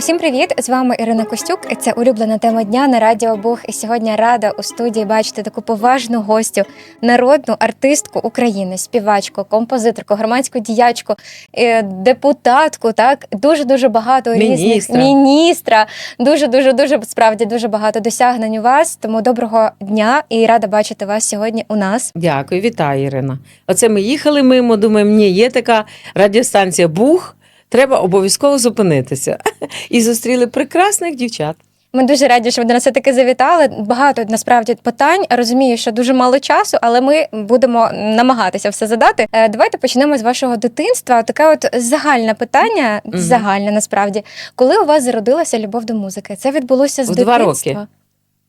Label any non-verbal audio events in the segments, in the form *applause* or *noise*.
Усім привіт! З вами Ірина Костюк. і Це улюблена тема дня на Радіо Буг. І сьогодні рада у студії бачити таку поважну гостю, народну артистку України, співачку, композиторку, громадську діячку, е, депутатку. Так дуже дуже багато різних Міністра. міністра. Дуже дуже дуже справді дуже багато досягнень у вас. Тому доброго дня і рада бачити вас сьогодні у нас. Дякую, вітаю, Ірина. Оце ми їхали мимо, думаємо, ні, є така радіостанція Бух, треба обов'язково зупинитися. *laughs* І зустріли прекрасних дівчат. Ми дуже раді, що ви до нас все-таки завітали. Багато насправді питань. Розумію, що дуже мало часу, але ми будемо намагатися все задати. Е, Давайте почнемо з вашого дитинства. Таке от загальне питання, Мгм. загальне насправді. Коли у вас зародилася любов до музики? Це відбулося з В два роки.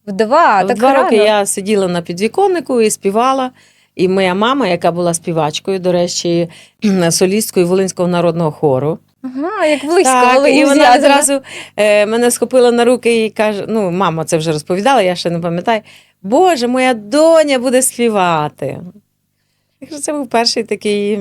В два, В так два рано. роки я сиділа на підвіконнику і співала. І моя мама, яка була співачкою, до речі, *clears throat* солісткою Волинського народного хору. Ага, як близько, Так, коли і вона зразу одразу е, мене схопила на руки і каже: ну, мама це вже розповідала, я ще не пам'ятаю. Боже, моя доня буде співати. Я кажу, Це був перший такий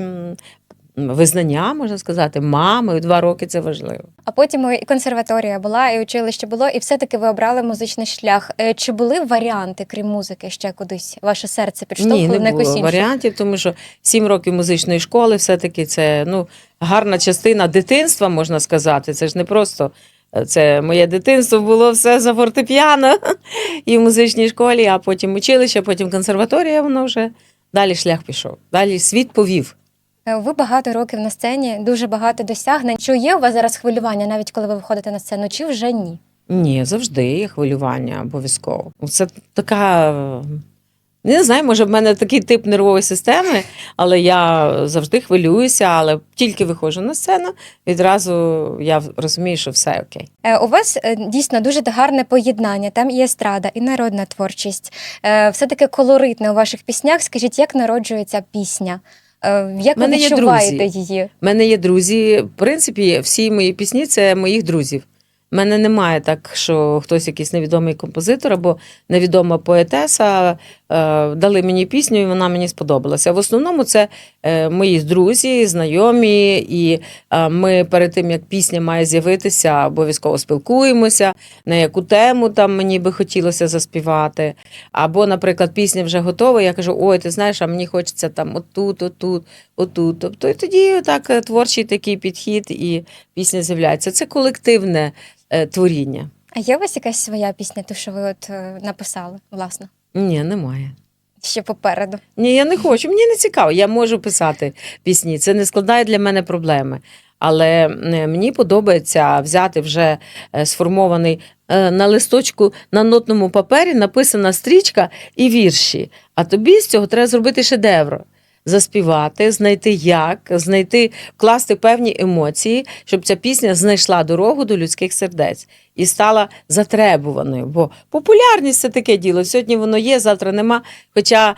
визнання, можна сказати, мами. У два роки це важливо. А потім і консерваторія була, і училище було, і все-таки ви обрали музичний шлях. Е, Чи були варіанти, крім музики, ще кудись ваше серце підштовхувало Ні, на не якусь було іншу? варіантів, тому що сім років музичної школи все-таки це ну, гарна частина дитинства, можна сказати. Це ж не просто. е, Це моє дитинство було все за фортепіано *laughs* і в музичній школі, а потім училище, потім консерваторія, воно вже далі шлях пішов. Далі світ повів. Е, Ви багато років на сцені, дуже багато досягнень. Чи є у вас зараз хвилювання, навіть коли ви виходите на сцену, чи вже ні? Ні, завжди є хвилювання обов'язково. Це така. Не знаю, може, в мене такий тип нервової системи, але я завжди хвилююся, але тільки виходжу на сцену, відразу я розумію, що все окей. Е, У вас е, дійсно дуже гарне поєднання. Там і естрада, і народна творчість. Все таке колоритне у ваших піснях. Скажіть, як народжується пісня? Е, Як ви відчуваєте її? У мене є друзі. В принципі, всі мої пісні це моїх друзів. У мене немає так, що хтось якийсь невідомий композитор або невідома поетеса дали мені пісню, і вона мені сподобалася. В основному це е, мої друзі, знайомі, і е, ми перед тим, як пісня має з'явитися, обов'язково спілкуємося, на яку тему там мені би хотілося заспівати. Або, наприклад, пісня вже готова, я кажу: ой, ти знаєш, а мені хочеться там отут, отут, отут. Тобто і тоді так е, творчий такий підхід, і пісня з'являється. Це колективне е, творіння. А є у вас якась своя пісня, ту, що ви от е, написали, власне, Ні, немає. ще попереду? Ні, я не хочу. Мені не цікаво. Я можу писати пісні. Це не складає для мене проблеми. Але мені подобається взяти вже е, сформований е, на листочку на нотному папері написана стрічка і вірші. А тобі з цього треба зробити шедевр. Заспівати, знайти як, знайти, вкласти певні емоції, щоб ця пісня знайшла дорогу до людських сердець і стала затребуваною. Бо популярність це таке діло. Сьогодні воно є, завтра нема. Хоча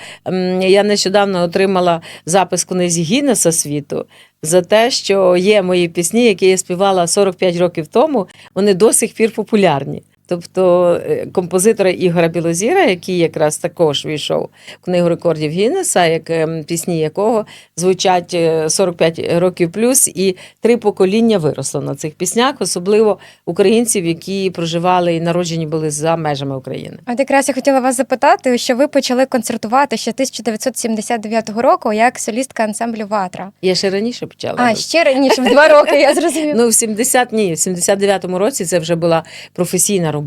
я нещодавно отримала запис книзі Гіннеса світу за те, що є мої пісні, які я співала 45 років тому, вони до сих пір популярні. Тобто е, композитора Ігора Білозіра, який якраз також війшов в книгу рекордів Гіннеса, як ем, пісні якого звучать е, 45 років плюс, і три покоління виросло на цих піснях, особливо українців, які проживали і народжені були за межами України. От якраз я хотіла вас запитати, що ви почали концертувати ще 1979 року як солістка ансамблю Ватра. Я ще раніше почала. А ще раніше, в два роки, я зрозуміла. *laughs* Ну, в 70 ні, в 79-му році це вже була професійна робота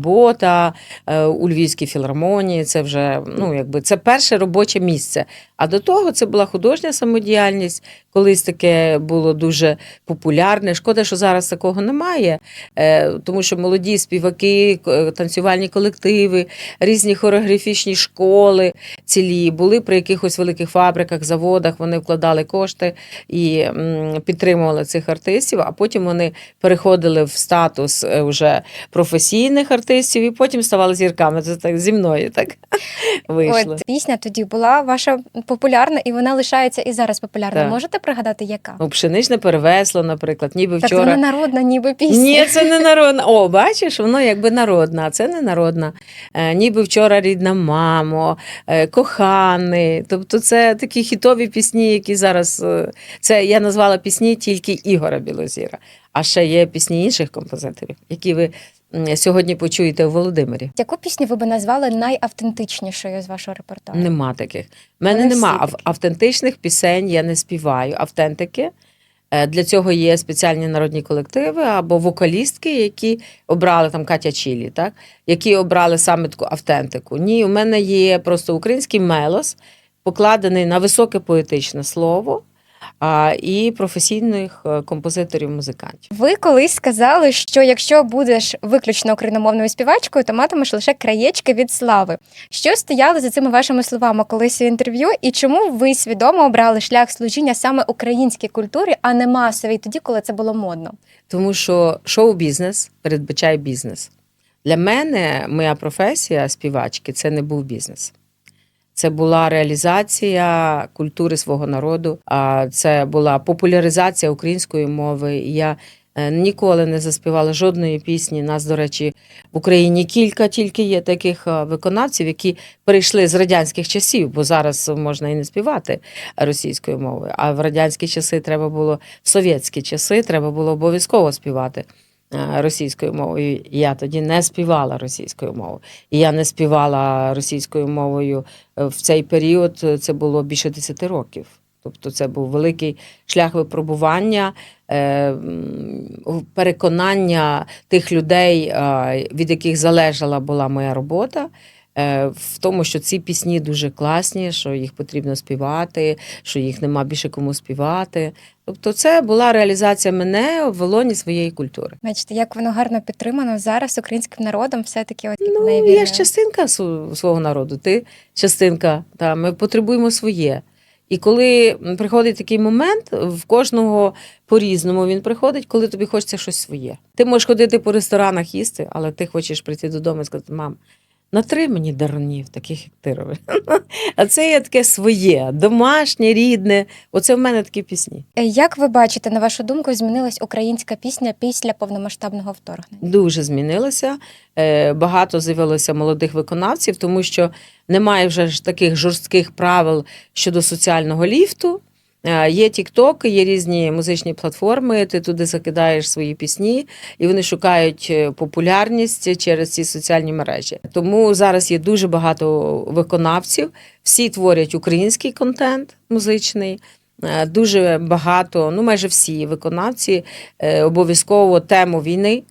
е, у Львівській філармонії. Це вже ну, якби це перше робоче місце. А до того це була художня самодіяльність. Колись таке було дуже популярне. Шкода, що зараз такого немає, е, тому що молоді співаки, танцювальні колективи, різні хореографічні школи цілі були при якихось великих фабриках, заводах. Вони вкладали кошти і підтримували цих артистів, а потім вони переходили в статус е, вже професійних артистів, і потім ставали зірками. Це так зі мною так *laughs* вийшло. От пісня тоді була ваша популярна, і вона лишається і зараз популярна. Так. Можете пригадати, яка? Ну, пшеничне перевесло, наприклад, ніби Та це не народна, ніби пісня. Ні, це не *laughs* народна. О, бачиш, воно якби народна, а це не народна. Е, ніби вчора рідна мамо, е, коханий. Тобто це такі хітові пісні, які зараз. е, Це я назвала пісні тільки Ігора Білозіра. А ще є пісні інших композиторів, які ви сьогодні почуєте у Володимирі. Яку пісню ви би назвали найавтентичнішою з вашого репертуару? Нема таких. У мене Вони нема ав- такі. автентичних пісень, я не співаю. Автентики. Е, Для цього є спеціальні народні колективи або вокалістки, які обрали там Катя Чілі, так? які обрали саме таку автентику. Ні, у мене є просто український мелос, покладений на високе поетичне слово а, і професійних е, композиторів-музикантів. Ви колись сказали, що якщо будеш виключно україномовною співачкою, то матимеш лише краєчки від слави. Що стояло за цими вашими словами колись у інтерв'ю, і чому ви свідомо обрали шлях служіння саме українській культурі, а не масовій, тоді, коли це було модно? Тому що шоу-бізнес передбачає бізнес. Для мене моя професія співачки це не був бізнес. Це була реалізація культури свого народу, а це була популяризація української мови. Я е, ніколи не заспівала жодної пісні. Нас, до речі, в Україні кілька тільки є таких е, виконавців, які перейшли з радянських часів, бо зараз можна і не співати російською мовою. А в радянські часи треба було в совєтські часи треба було обов'язково співати російською мовою. Я тоді не співала російською мовою. І я не співала російською мовою е, в цей період. е, Це було більше 10 років. Тобто це був великий шлях випробування, е, переконання тих людей, е, від яких залежала була моя робота. Е, В тому, що ці пісні дуже класні, що їх потрібно співати, що їх нема більше кому співати. Тобто, це була реалізація мене в волоні своєї культури. Бачите, як воно гарно підтримано зараз українським народом, все таки от Ну, я ж частинка свого народу, ти частинка. Та, ми потребуємо своє. І коли приходить такий момент, в кожного по-різному він приходить, коли тобі хочеться щось своє. Ти можеш ходити по ресторанах їсти, але ти хочеш прийти додому і сказати, мам, натри мені дарунів, таких як ти робиш. *laughs* А це є таке своє, домашнє, рідне. Оце в мене такі пісні. Е, Як ви бачите, на вашу думку, змінилась українська пісня після повномасштабного вторгнення? дуже змінилося. Е, Багато з'явилося молодих виконавців, тому що немає вже ж таких жорстких правил щодо соціального ліфту. Е, Є TikTok, є різні музичні платформи. Ти туди закидаєш свої пісні, і вони шукають е, популярність через ці соціальні мережі. Тому зараз є дуже багато виконавців. Всі творять український контент музичний. Е, Дуже багато, ну майже всі виконавці обов'язково тему війни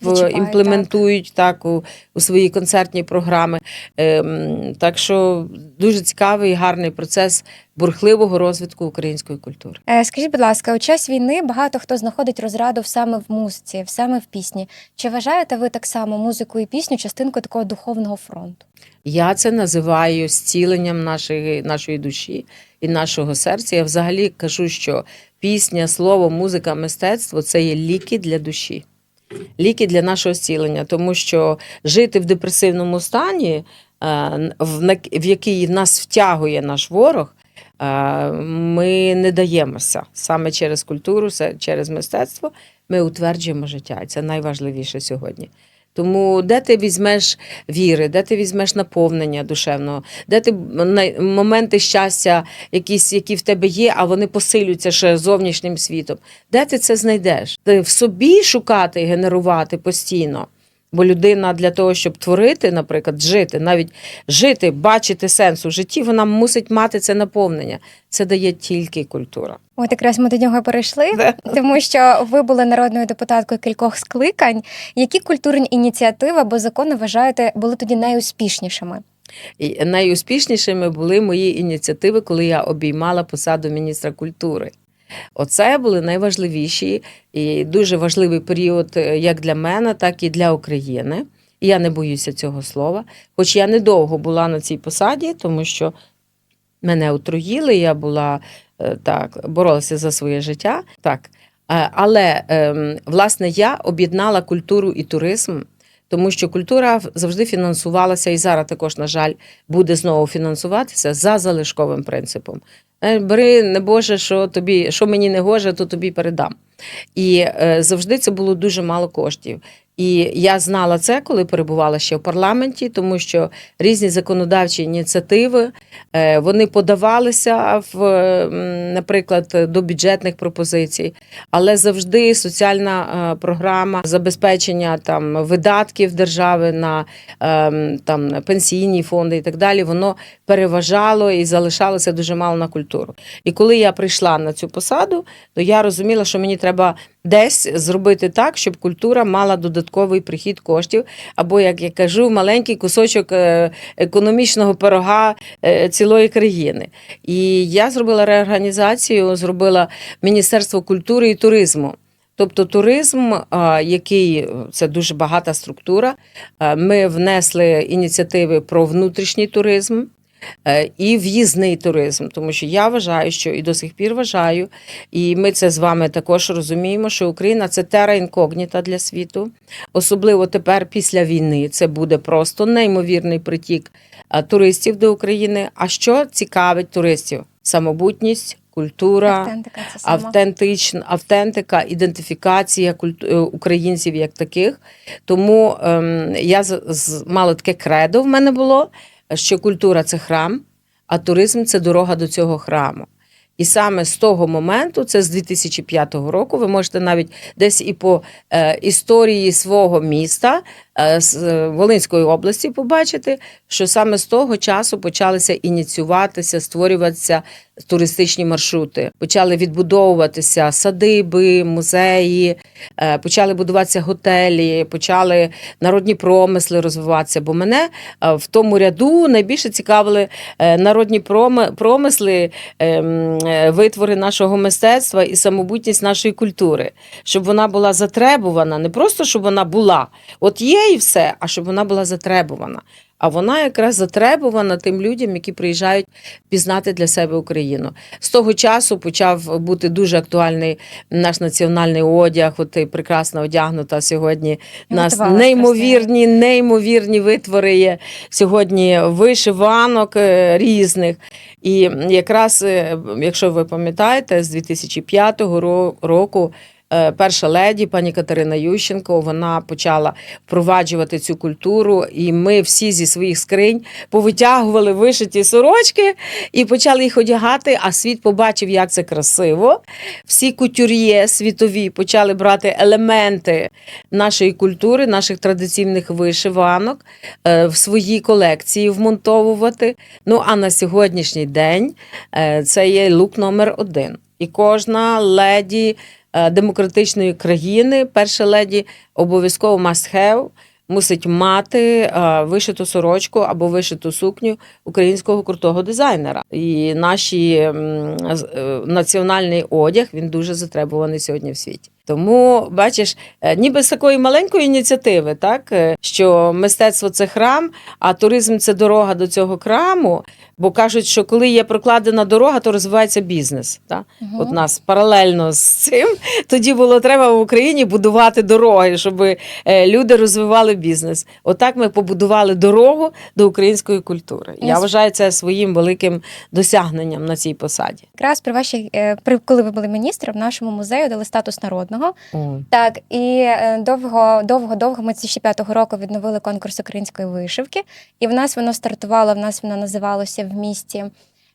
в- Відчувають, імплементують так, у, у свої концертні програми. Ем, Так що дуже цікавий і гарний процес бурхливого розвитку української культури. Е, Скажіть, будь ласка, у час війни багато хто знаходить розраду саме в музиці, саме в пісні. Чи вважаєте ви так само музику і пісню частинкою такого духовного фронту? Я це називаю зціленням нашої, нашої душі і нашого серця. Я взагалі кажу, що пісня, слово, музика, мистецтво це є ліки для душі. Ліки для нашого зцілення, тому що жити в депресивному стані, е, в який нас втягує наш ворог, е, ми не даємося саме через культуру, через мистецтво. Ми утверджуємо життя, і це найважливіше сьогодні. Тому де ти візьмеш віри, де ти візьмеш наповнення душевного, де ти на- моменти щастя, якісь, які в тебе є, а вони посилюються ще зовнішнім світом. Де ти це знайдеш? Ти в собі шукати і генерувати постійно. Бо людина для того, щоб творити, наприклад, жити, навіть жити, бачити сенс у житті, вона мусить мати це наповнення. Це дає тільки культура. От якраз ми до нього перейшли, тому що ви були народною депутаткою кількох скликань. Які культурні ініціативи або закони вважаєте були тоді найуспішнішими? І найуспішнішими були мої ініціативи, коли я обіймала посаду міністра культури. Оце були найважливіші і дуже важливий період е, як для мене, так і для України. І я не боюся цього слова. Хоч я недовго була на цій посаді, тому що мене отруїли, я була е, так, боролася за своє життя. Так. Е, Але ем, власне я об'єднала культуру і туризм Тому що культура завжди фінансувалася і зараз також, на жаль, буде знову фінансуватися за залишковим принципом. Е, Бери, не Боже, що тобі, що мені не гоже, то тобі передам. І е, завжди це було дуже мало коштів. І я знала це, коли перебувала ще в парламенті, тому що різні законодавчі ініціативи е, вони подавалися в, е, наприклад, до бюджетних пропозицій, але завжди соціальна е, програма забезпечення там видатків держави на ем, там пенсійні фонди і так далі, воно переважало і залишалося дуже мало на культуру. І коли я прийшла на цю посаду, то я розуміла, що мені треба десь зробити так, щоб культура мала додатковий прихід коштів, або, як я кажу, маленький кусочок е, економічного пирога е, цілої країни. І я зробила реорганізацію, зробила Міністерство культури і туризму. Тобто туризм, який це дуже багата структура. Ми внесли ініціативи про внутрішній туризм. Е, І в'їзний туризм, тому що я вважаю, що і до сих пір вважаю, і ми це з вами також розуміємо, що Україна це тера інкогніта для світу, особливо тепер після війни. Це буде просто неймовірний притік туристів до України. А що цікавить туристів? Самобутність, культура, Автентика автентична автентика, ідентифікація е, українців як таких. Тому ем, я з, з, мала таке кредо в мене було, що культура це храм, а туризм це дорога до цього храму. І саме з того моменту, це з 2005 року, ви можете навіть десь і по е, історії свого міста з е, Волинської області побачити, що саме з того часу почалися ініціюватися, створюватися туристичні маршрути. Почали відбудовуватися садиби, музеї, е, почали будуватися готелі, почали народні промисли розвиватися. Бо мене е, в тому ряду найбільше цікавили е, народні промисли, ем, е, витвори нашого мистецтва і самобутність нашої культури, щоб вона була затребувана, не просто щоб вона була, от є і все, а щоб вона була затребувана. А вона якраз затребувана тим людям, які приїжджають пізнати для себе Україну. З того часу почав бути дуже актуальний наш національний одяг. От ти прекрасно одягнута сьогодні. У нас неймовірні, неймовірні витвори є сьогодні вишиванок е, різних. І якраз, е, якщо ви пам'ятаєте, з 2005 ро- року. Е, Перша леді, пані Катерина Ющенко, вона почала впроваджувати цю культуру, і ми всі зі своїх скринь повитягували вишиті сорочки і почали їх одягати. А світ побачив, як це красиво. Всі кутюр'є світові почали брати елементи нашої культури, наших традиційних вишиванок е, в свої колекції вмонтовувати. Ну а на сьогоднішній день е, це є лук номер один. І кожна леді е, демократичної країни, перша леді обов'язково have, мусить мати е, вишиту сорочку або вишиту сукню українського крутого дизайнера. І наші м, е, національний одяг він дуже затребуваний сьогодні в світі. Тому бачиш, е, ніби з такої маленької ініціативи, так е, що мистецтво це храм, а туризм це дорога до цього храму. Бо кажуть, що коли є прокладена дорога, то розвивається бізнес. Так? Мгм. От нас паралельно з цим *laughs* тоді було треба в Україні будувати дороги, щоб е, люди розвивали бізнес. Отак ми побудували дорогу до української культури. Я вважаю це своїм великим досягненням на цій посаді. Якраз при вашій, е, при коли ви були міністром, нашому музею дали статус народного. О. Так, і е, довго, довго, довго ми ще 2005 року відновили конкурс української вишивки, і в нас воно стартувало. В нас воно називалося в місті.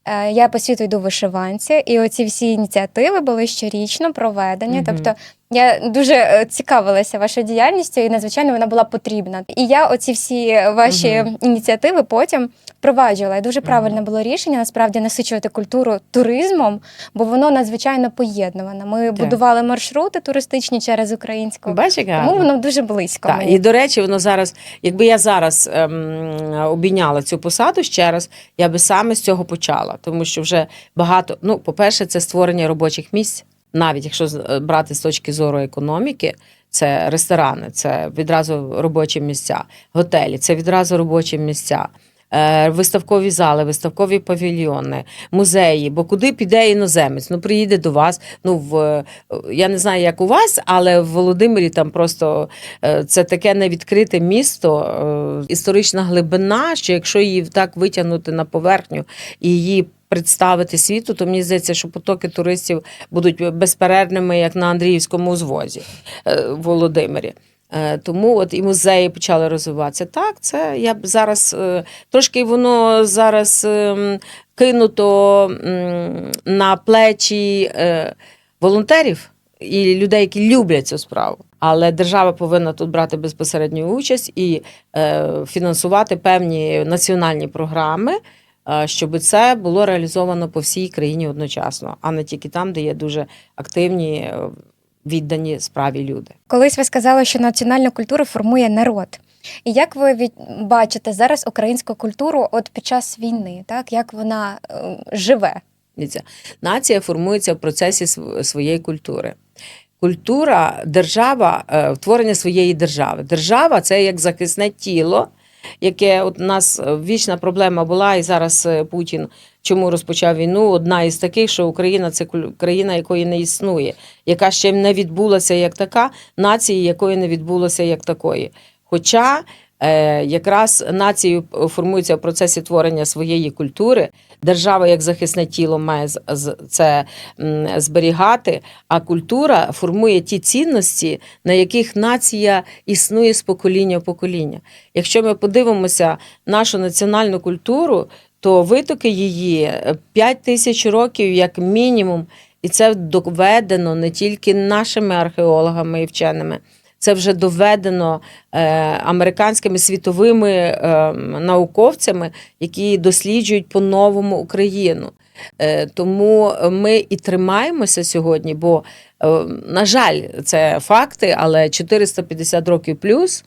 е, Я по світу йду вишиванці, і оці всі ініціативи були щорічно проведені. Мгм. Тобто я дуже е, цікавилася вашою діяльністю, і надзвичайно вона була потрібна. І я оці всі ваші Мгм. ініціативи потім впроваджувала. І дуже правильне було рішення насправді насичувати культуру туризмом, бо воно надзвичайно поєднуване. Ми будували маршрути туристичні через українську. Бачиш, Тому воно дуже близько. Так, мені. і до речі, воно зараз, якби я зараз ем, обійняла цю посаду ще раз, я би саме з цього почала, тому що вже багато. Ну, по-перше, це створення робочих місць, навіть якщо е, брати з точки зору економіки. Це ресторани, це відразу робочі місця, готелі, це відразу робочі місця. Е, виставкові зали, виставкові павільйони, музеї. Бо куди піде іноземець? Ну, приїде до вас. Ну, в, е, я не знаю, як у вас, але в Володимирі там просто е, це таке невідкрите місто, історична глибина, що якщо її так витягнути на поверхню і її представити світу, то мені здається, що потоки туристів будуть безперервними, як на Андріївському узвозі е, в Володимирі. Е, Тому от і музеї почали розвиватися. Так, це я б зараз е, трошки воно зараз ем, кинуто на плечі е, волонтерів і людей, які люблять цю справу. Але держава повинна тут брати безпосередню участь і фінансувати певні національні програми, щоб це було реалізовано по всій країні одночасно, а не тільки там, де є дуже активні, віддані справі люди. Колись ви сказали, що національну культуру формує народ. І як ви від... бачите зараз українську культуру от під час війни, так як вона е, живе? Нація формується в процесі своєї культури. Культура, держава, е, творення своєї держави. Держава це як захисне тіло, яке от у нас е, вічна проблема була, і зараз е, Путін чому розпочав війну? Одна із таких, що Україна це країна, якої не існує, яка ще не відбулася як така, нації, якої не відбулося як такої. Хоча е, якраз нації формуються в процесі творення своєї культури, держава як захисне тіло має це зберігати, а культура формує ті цінності, на яких нація існує з покоління в покоління. Якщо ми подивимося нашу національну культуру, то витоки її 5 тисяч років як мінімум, і це доведено не тільки нашими археологами і вченими. Це вже доведено е, американськими світовими е, науковцями, які досліджують по-новому Україну. Е, тому ми і тримаємося сьогодні, бо, е, на жаль, це факти, але 450 років плюс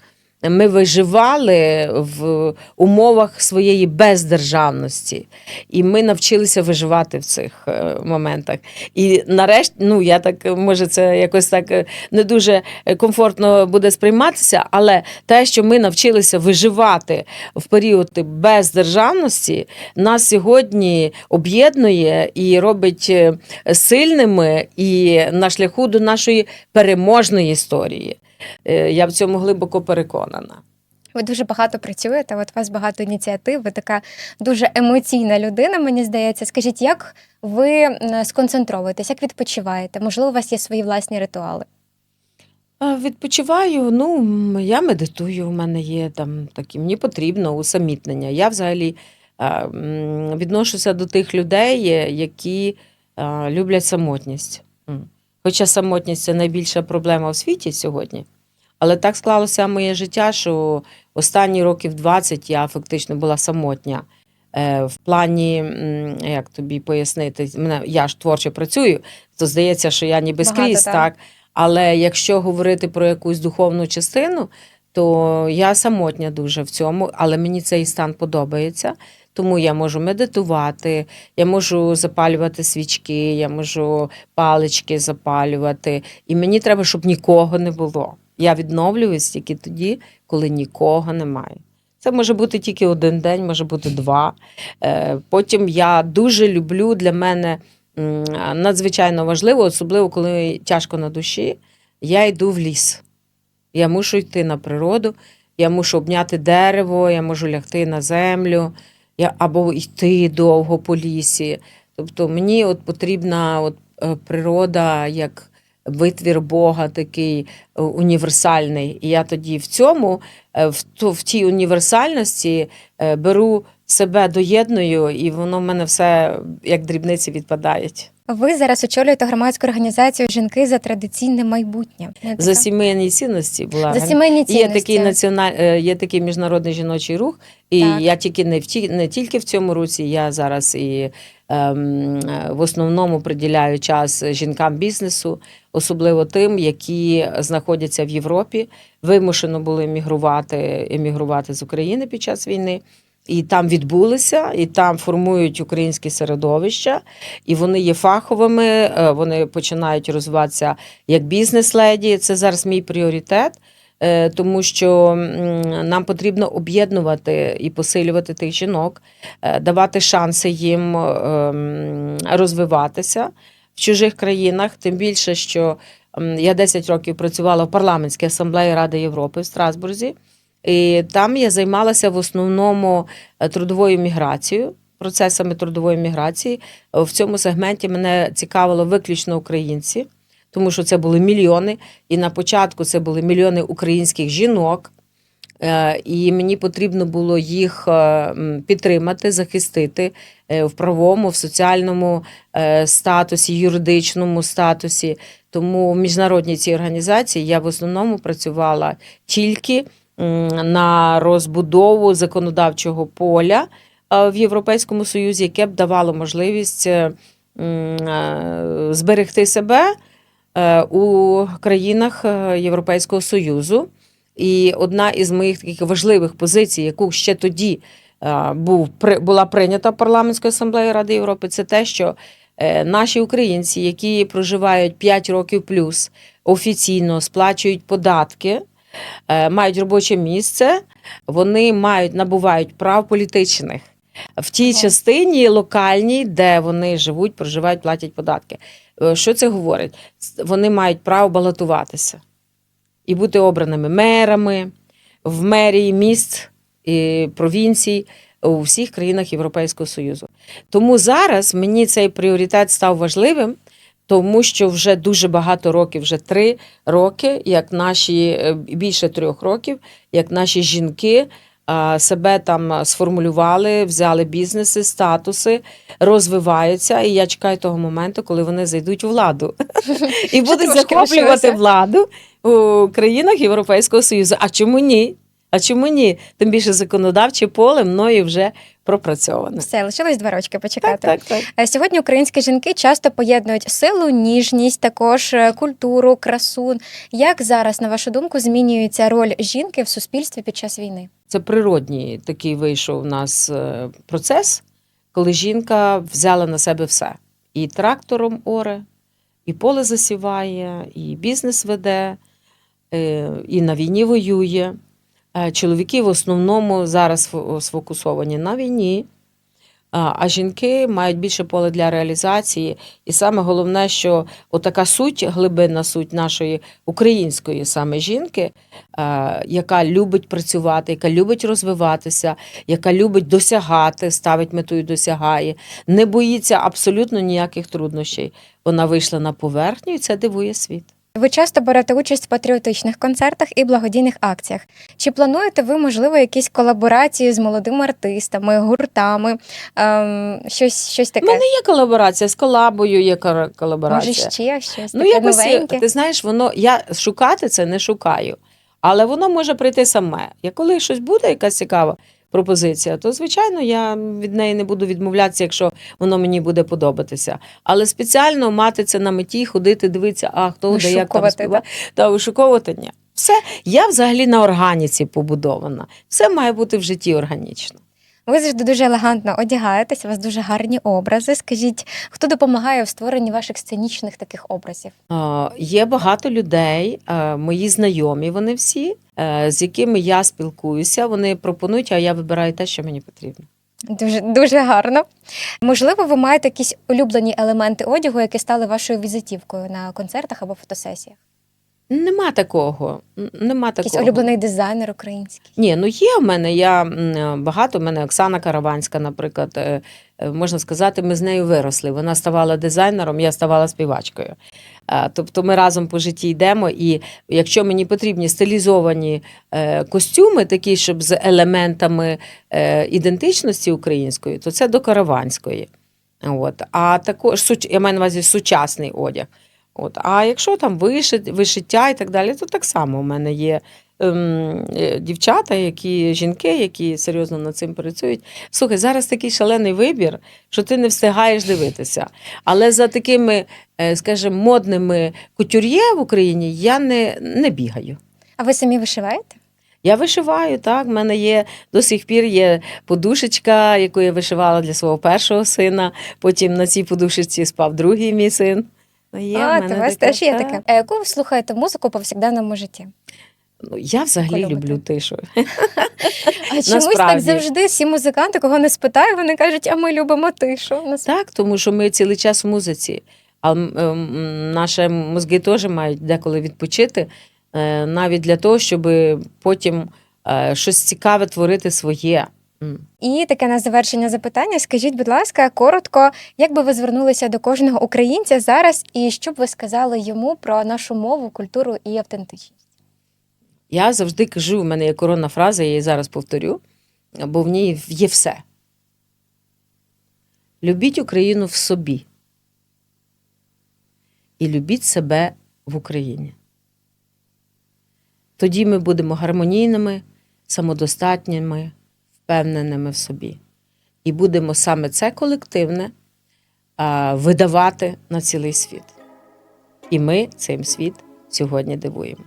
ми виживали в умовах своєї бездержавності, і ми навчилися виживати в цих е, моментах. І нарешті, ну я так може, це якось так е, не дуже комфортно буде сприйматися, але те, що ми навчилися виживати в період бездержавності, нас сьогодні об'єднує і робить е, сильними і на шляху до нашої переможної історії. Е, Я в цьому глибоко переконана. Ви дуже багато працюєте, от у вас багато ініціатив, ви така дуже емоційна людина, мені здається. Скажіть, як ви сконцентровуєтесь, як відпочиваєте? Можливо, у вас є свої власні ритуали? Відпочиваю, ну я медитую. У мене є там такі, мені потрібно усамітнення. Я взагалі відношуся до тих людей, е, які люблять самотність. Хоча самотність це найбільша проблема у світі сьогодні. Але так склалося моє життя, що останні років 20 я фактично була самотня. Е, В плані, як тобі пояснити, мене я ж творчо працюю, то здається, що я ніби Багато, скрізь так. так. Але якщо говорити про якусь духовну частину, то я самотня дуже в цьому, але мені цей стан подобається. Тому я можу медитувати, я можу запалювати свічки, я можу палички запалювати. І мені треба, щоб нікого не було. Я відновлююсь тільки тоді, коли нікого немає. Це може бути тільки один день, може бути два. Е, Потім я дуже люблю для мене надзвичайно важливо, особливо коли тяжко на душі. Я йду в ліс. Я мушу йти на природу, я мушу обняти дерево, я можу лягти на землю, я, або йти довго по лісі. Тобто мені от потрібна от, е, природа як витвір Бога такий е, універсальний. І я тоді в цьому, е, в, тій універсальності е, беру себе доєдную, і воно в мене все як дрібниці відпадають. Ви зараз очолюєте громадську організацію Жінки за традиційне майбутнє. За сімейні цінності була за сімейні Є цінності. такий національ... е, є такий міжнародний жіночий рух, і Так. я тільки не в ті... не тільки в цьому році, я зараз і ем, в основному приділяю час жінкам бізнесу, особливо тим, які знаходяться в Європі, вимушено були емігрувати, емігрувати з України під час війни. І там відбулися, і там формують українське середовища, і вони є фаховими, е, вони починають розвиватися як бізнес-леді. Це зараз мій пріоритет. е, тому що нам потрібно об'єднувати і посилювати тих жінок, е, давати шанси їм розвиватися в чужих країнах. Тим більше, що я 10 років працювала в парламентській асамблеї Ради Європи в Страсбурзі, і там я займалася в основному е, трудовою міграцією. Процесами трудової міграції в цьому сегменті мене цікавило виключно українці, тому що це були мільйони. І на початку це були мільйони українських жінок. Е, І мені потрібно було їх е, підтримати, захистити в правовому, в соціальному статусі, юридичному статусі. Тому в міжнародній цій організації я в основному працювала тільки на розбудову законодавчого поля е, в Європейському Союзі, яке б давало можливість е, е, зберегти себе у країнах Європейського Союзу. І одна із моїх таких важливих позицій, яку ще тоді був була прийнята парламентською асамблеєю Ради Європи, це те, що наші українці, які проживають 5 років плюс, офіційно сплачують податки, мають робоче місце, вони мають набувають прав політичних. В тій Ага. частині локальній, де вони живуть, проживають, платять податки. Е, Що це говорить? Вони мають право балотуватися і бути обраними мерами в мерії міст і провінцій у всіх країнах Європейського Союзу. Тому зараз мені цей пріоритет став важливим, тому що вже дуже багато років, вже три роки, як наші е, більше трьох років, як наші жінки. Себе там сформулювали, взяли бізнеси, статуси, розвиваються. І я чекаю того моменту, коли вони зайдуть у владу *laughs* і будуть захоплювати владу у країнах Європейського Союзу. А чому ні? А чому ні? Тим більше законодавче поле мною вже пропрацьоване. Все, лишилось два рочки почекати. так, так. Е, Сьогодні українські жінки часто поєднують силу, ніжність, також е, культуру, красу. Як зараз, на вашу думку, змінюється роль жінки в суспільстві під час війни? Це природній такий вийшов у нас е, процес, коли жінка взяла на себе все: і трактором оре, і поле засіває, і бізнес веде, і на війні воює. Е, Чоловіки в основному зараз сфокусовані на війні, а а жінки мають більше поле для реалізації. І саме головне, що отака суть, глибинна суть нашої української саме жінки, е, яка любить працювати, яка любить розвиватися, яка любить досягати, ставить мету і досягає, не боїться абсолютно ніяких труднощей. Вона вийшла на поверхню, і це дивує світ. Ви часто берете участь в патріотичних концертах і благодійних акціях. Чи плануєте ви, можливо, якісь колаборації з молодими артистами, гуртами, ем, щось, щось У мене є колаборація з колабою, є кор- Може, ще щось Ну, таке якось, новеньке? ти знаєш, воно я шукати це не шукаю, але воно може прийти саме. Я коли щось буде, якась цікава пропозиція, то звичайно я від неї не буду відмовлятися, якщо воно мені буде подобатися. Але спеціально мати це на меті, ходити, дивитися, а хто де як там співа, та вишуковувати ні. Все, я взагалі на органіці побудована. Все має бути в житті органічно. Ви завжди дуже елегантно одягаєтесь, у вас дуже гарні образи. Скажіть, хто допомагає в створенні ваших сценічних таких образів? Е, Є багато людей, е, мої знайомі, вони всі, е, з якими я спілкуюся. Вони пропонують, а я вибираю те, що мені потрібно. Дуже дуже гарно. Можливо, ви маєте якісь улюблені елементи одягу, які стали вашою візитівкою на концертах або фотосесіях? Нема такого. Нема Якийсь улюблений дизайнер український. Ні, ну є в мене. Я багато. У мене Оксана Караванська, наприклад, е, е, можна сказати, ми з нею виросли. Вона ставала дизайнером, я ставала співачкою. Е, Тобто ми разом по житті йдемо, і якщо мені потрібні стилізовані костюми, такі, щоб з елементами ідентичності української, то це до Караванської. От. А також я маю на увазі сучасний одяг. От. А якщо там вишит, вишиття і так далі, то так само у мене є ем, е, дівчата, які жінки, які серйозно над цим працюють. Слухай, зараз такий шалений вибір, що ти не встигаєш дивитися. Але за такими, е, скажімо, модними кутюр'є в Україні я не, не бігаю. А ви самі вишиваєте? Я вишиваю, так. В мене є до сих пір є подушечка, яку я вишивала для свого першого сина. Потім на цій подушечці спав другий мій син. Є а, то у вас теж є так. таке. А яку ви слухаєте музику по повсякденному житті? Ну, я взагалі любите? люблю тишу. *laughs* *laughs* А чомусь так завжди всі музиканти, кого не спитаю, вони кажуть, а ми любимо тишу. Так, тому що ми цілий час в музиці. А ем, наші мозги теж мають деколи відпочити, е, навіть для того, щоб потім е, щось цікаве творити своє. І таке на завершення запитання. Скажіть, будь ласка, коротко, як би ви звернулися до кожного українця зараз, і що б ви сказали йому про нашу мову, культуру і автентичність? Я завжди кажу, у мене є коронна фраза, я її зараз повторю, бо в ній є все. Любіть Україну в собі. І любіть себе в Україні. Тоді ми будемо гармонійними, самодостатніми, впевненими в собі. І будемо саме це колективне видавати на цілий світ. І ми цим світ сьогодні дивуємо.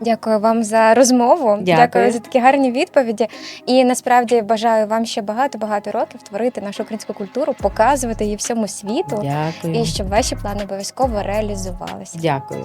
Дякую вам за розмову. Дякую. за такі гарні відповіді. І насправді бажаю вам ще багато-багато років творити нашу українську культуру, показувати її всьому світу, Дякую. і щоб ваші плани обов'язково реалізувалися. Дякую.